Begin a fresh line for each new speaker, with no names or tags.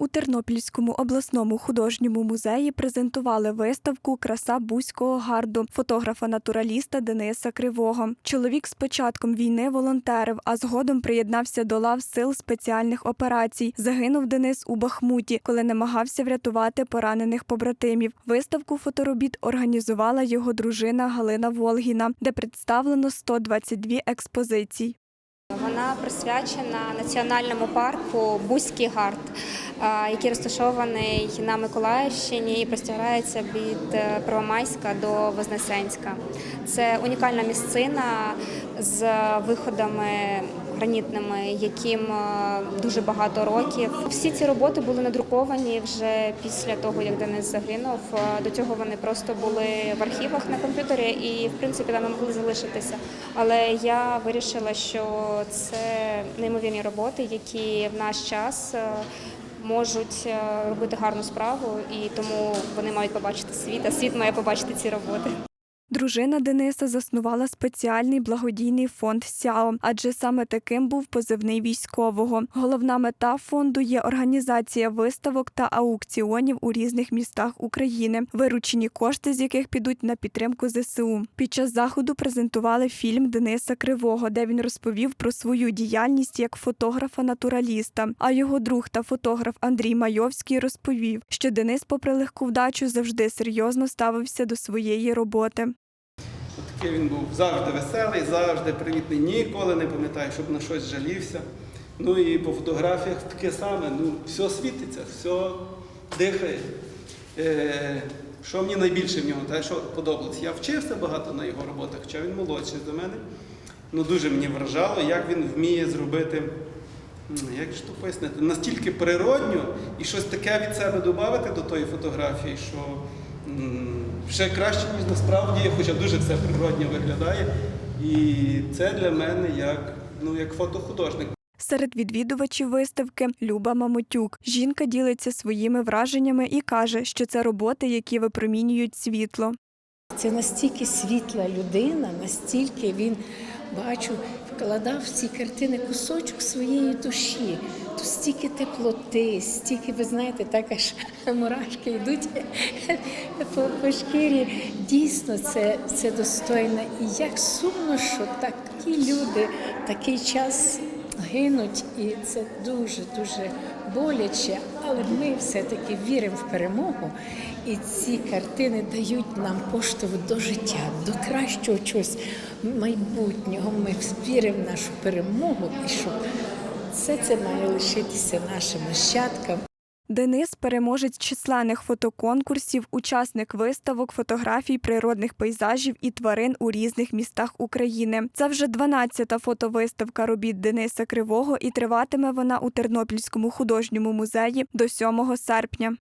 У Тернопільському обласному художньому музеї презентували виставку Краса Бузького гарду фотографа-натураліста Дениса Кривого. Чоловік з початком війни волонтерив, а згодом приєднався до лав сил спеціальних операцій. Загинув Денис у Бахмуті, коли намагався врятувати поранених побратимів. Виставку фоторобіт організувала його дружина Галина Волгіна, де представлено 122 експозицій.
Вона присвячена національному парку Бузький гард, який розташований на Миколаївщині і простягається від е, Первомайська до Вознесенська. Це унікальна місцина з виходами гранітними, яким е, дуже багато років. Всі ці роботи були надруковані вже після того, як Денис загинув. Е, До цього вони просто були в архівах на комп'ютері і, в принципі, там могли залишитися. Але я вирішила, що це неймовірні роботи, які в наш час можуть е, робити гарну справу, і тому вони мають побачити світ, а світ має побачити ці роботи.
Дружина Дениса заснувала спеціальний благодійний фонд СЯО, адже саме таким був позивний військового. Головна мета фонду є організація виставок та аукціонів у різних містах України, виручені кошти з яких підуть на підтримку ЗСУ. Під час заходу презентували фільм Дениса Кривого, де він розповів про свою діяльність як фотографа-натураліста. А його друг та фотограф Андрій Майовський розповів, що Денис, попри легку вдачу, завжди серйозно ставився до своєї роботи.
Такий він був завжди веселий, завжди привітний, ніколи не пам'ятаю, щоб на щось жалівся. Ну і по фотографіях таке саме, ну, все світиться, все дихає. Е, що мені найбільше в нього, те, що подобалось. Я вчився багато на його роботах, хоча він молодший за мене. Ну, дуже мені вражало, як він вміє зробити, як ж то пояснити, настільки природньо і щось таке від себе додати до тої фотографії, що ще краще, ніж насправді, хоча дуже все природньо виглядає. І це для мене як, ну, як фотохудожник.
Серед відвідувачів виставки Люба Мамотюк. Жінка ділиться своїми враженнями і каже, що це роботи, які випромінюють світло.
Це настільки світла людина, настільки він бачу, вкладав в ці картини кусочок своєї душі. То стільки теплоти, стільки, ви знаєте, так аж мурашки йдуть по, по шкірі. Дійсно, це, це достойно. І як сумно, що такі люди такий час гинуть, і це дуже дуже боляче. Але ми все-таки віримо в перемогу, і ці картини дають нам поштовх до життя, до кращого чогось майбутнього. Ми віримо в нашу перемогу, і що все це має лишитися нашим нащадкам.
Денис переможець численних фотоконкурсів, учасник виставок, фотографій природних пейзажів і тварин у різних містах України. Це вже 12-та фотовиставка робіт Дениса Кривого, і триватиме вона у Тернопільському художньому музеї до 7 серпня.